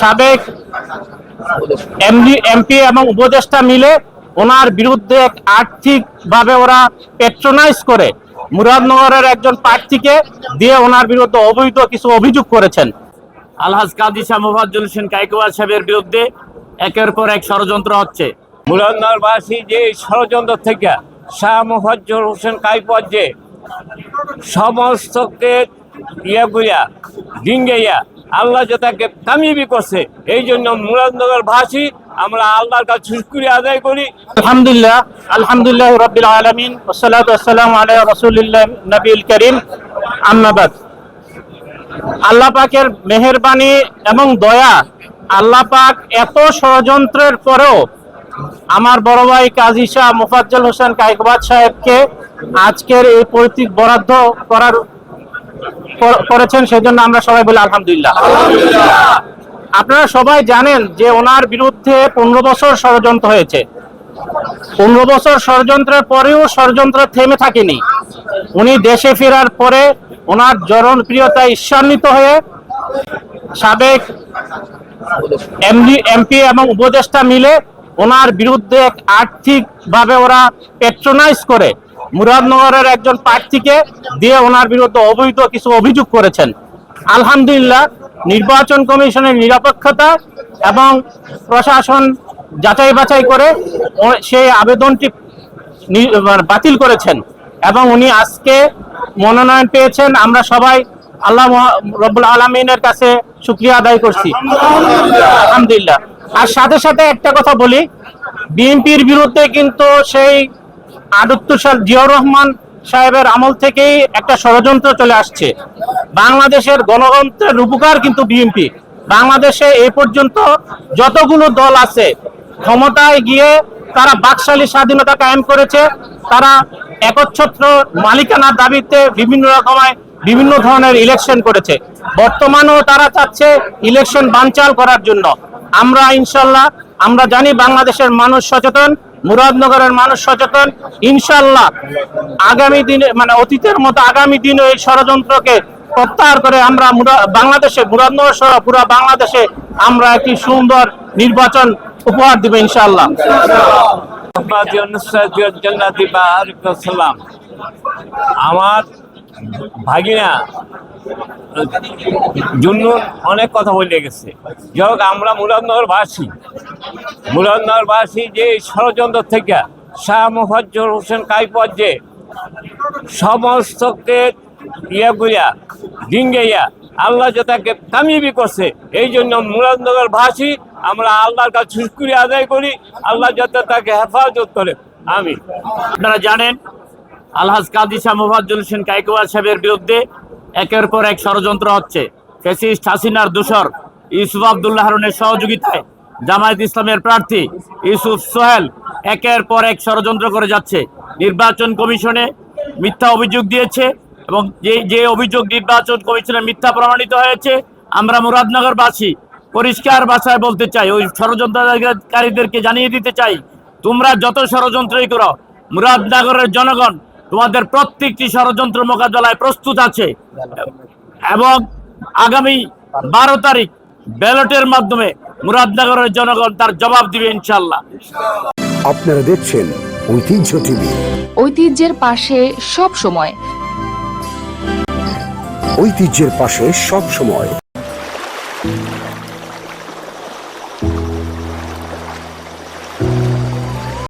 সাবেক MD MP এবং উপদেষ্টা মিলে ওনার বিরুদ্ধে আর্থিক ভাবে ওরা পেট্রোনাইজ করে। মুরাদনগরের একজন প্রার্থীকে দিয়ে ওনার বিরুদ্ধে অবৈধ কিছু অভিযোগ করেছেন। আলহাজ কাজী শাহ মুফাজ্জল হোসেন কাইকুয়া সাহেবের বিরুদ্ধে একের পর এক ষড়যন্ত্র হচ্ছে। মুরাদনগরবাসী যে ষড়যন্ত্র থেকে শাহ মুফাজ্জল হোসেন কাইপর যে সমস্তকে ইয়ে করিয়া ডিঙ্গাইয়া আল্লাহ যে তাকে কামিয়াবি করছে, এই জন্য মুরাদনগরবাসী আমরা আল্লাহর কাছে শুক্রিয়া আদায় করি। আলহামদুলিল্লাহ আলহামদুলিল্লাহ রবিল আলমিন ওসালাত আসসালাম আলাই রসুলিল্লাহ নবীল করিম। আম্মাবাদ আল্লাহ পাকের মেহেরবানি এবং দয়া আল্লাহ পাক এত ষড়যন্ত্রের পরেও আমার বড় ভাই কাজী শাহ মুফাজ্জল হোসেন কাইকবাদ সাহেবকে আজকের এই পৈতৃক বরাদ্দ করার কর- করেছেন সেজন্য আমরা সবাই বলি আলহামদুলিল্লাহ। আপনারা সবাই জানেন যে ওনার বিরুদ্ধে পনেরো বছর ষড়যন্ত্র হয়েছে। পনেরো বছর ষড়যন্ত্রের পরেও ষড়যন্ত্র থেমে থাকেনি। উনি দেশে ফেরার পরে ওনার জনপ্রিয়তা ঈর্ষান্বিত হয়ে সাবেক এমপি এবং উপদেষ্টা মিলে ওনার বিরুদ্ধে আর্থিকভাবে ওরা পেট্রোনাইজ করে। মুরাদনগরের একজন প্রার্থীকে দিয়ে ওনার বিরুদ্ধে অবৈধ কিছু অভিযোগ করেছেন। আলহামদুলিল্লাহ, নির্বাচন কমিশনের নিরপেক্ষতা এবং প্রশাসন যাচাই বাছাই করে সেই আবেদনটি বাতিল করেছেন এবং উনি আজকে মনোনয়ন পেয়েছেন। আমরা সবাই আল্লাহ রব্বুল আলমিনের কাছে শুক্রিয়া আদায় করছি। আলহামদুলিল্লাহ। আর সাথে সাথে একটা কথা বলি, বিএনপির বিরুদ্ধে কিন্তু সেই আদত্তুর সাল জিয়াউর রহমান সাহেবের আমল থেকেই একটা ষড়যন্ত্র চলে আসছে। বাংলাদেশের গণতন্ত্রের রূপকার কিন্তু বিএনপি। বাংলাদেশে এ পর্যন্ত যতগুলো দল আছে, ক্ষমতায় গিয়ে তারা বাকশালী স্বাধীনতা কায়েম করেছে। তারা একচ্ছত্র মালিকানার দাবিতে বিভিন্ন রকমের বিভিন্ন ধরনের ইলেকশন করেছে। বর্তমানেও তারা চাচ্ছে ইলেকশন বানচাল করার জন্য। আমরা ইনশাল্লাহ, আমরা জানি বাংলাদেশের মানুষ সচেতন। মুরাদনগরের মানুষ সচেতন। ইনশাল্লাহ আগামী দিনে মানে অতীতের মতো আগামী দিনে এই ষড়যন্ত্রকে প্রত্যাহার করে আমরা মুরা- বাংলাদেশে, মুরাদনগর সহ পুরো বাংলাদেশে আমরা একটি সুন্দর নির্বাচন উপহার দিব ইনশাল্লাহ আমার ভাগিনা জুন্নুন অনেক কথা বলে গেছে। যাই হোক, আমরা মুরাদনগরবাসী। মুরাদনগরবাসী যে ষড়যন্ত্র থেকে শাহ মুফাজ্জল হোসেন কাইপর যে সমস্তকে ইয়ে করিয়া ডিঙ্গাইয়া আল্লাহ যে তাকে কামিয়াবি করছে, এই জন্য মুরাদনগর ভাসি আমরা আল্লাহর কাছে শুক্রিয়া আদায় করি। আল্লাহ যাতে তাকে হেফাজত করে। আমি আপনারা জানেন, আলহাজ কাদিসা মুফাজ্জল হোসেন কাইকুয়া সাহেবের বিরুদ্ধে একের পর এক ষড়যন্ত্র হচ্ছে। ফেসিস্ট হাসিনার দোসর ইউসুফ আবদুল্লাহ হারুনের সহযোগিতায় জামায়াত ইসলামের প্রার্থী ইউসুফ সোহেল একের পর এক ষড়যন্ত্র করে যাচ্ছে। নির্বাচন কমিশনে মিথ্যা অভিযোগ দিয়েছে এবং যে যে অভিযোগ নির্বাচন কমিশনে মিথ্যা প্রমাণিত হয়েছে, আমরা মুরাদনগরবাসী পরিষ্কার ভাষায় বলতে চাই, ওই ষড়যন্ত্রকারীদেরকে জানিয়ে দিতে চাই, তোমরা যত ষড়যন্ত্রই করো, মুরাদনগরের জনগণ তোমাদের প্রত্যেকটি ষড়যন্ত্র মোকাবেলায় প্রস্তুত আছে। এবং আগামী বারো তারিখ ব্যালটের মাধ্যমে মুরাদনগরের জনগণ তার জবাব দিবে ইনশাল্লাহ আপনারা দেখছেন ঐতিহ্য টিভি। ঐতিহ্যের পাশে সব সময়। ঐতিহ্যের পাশে সব সময়।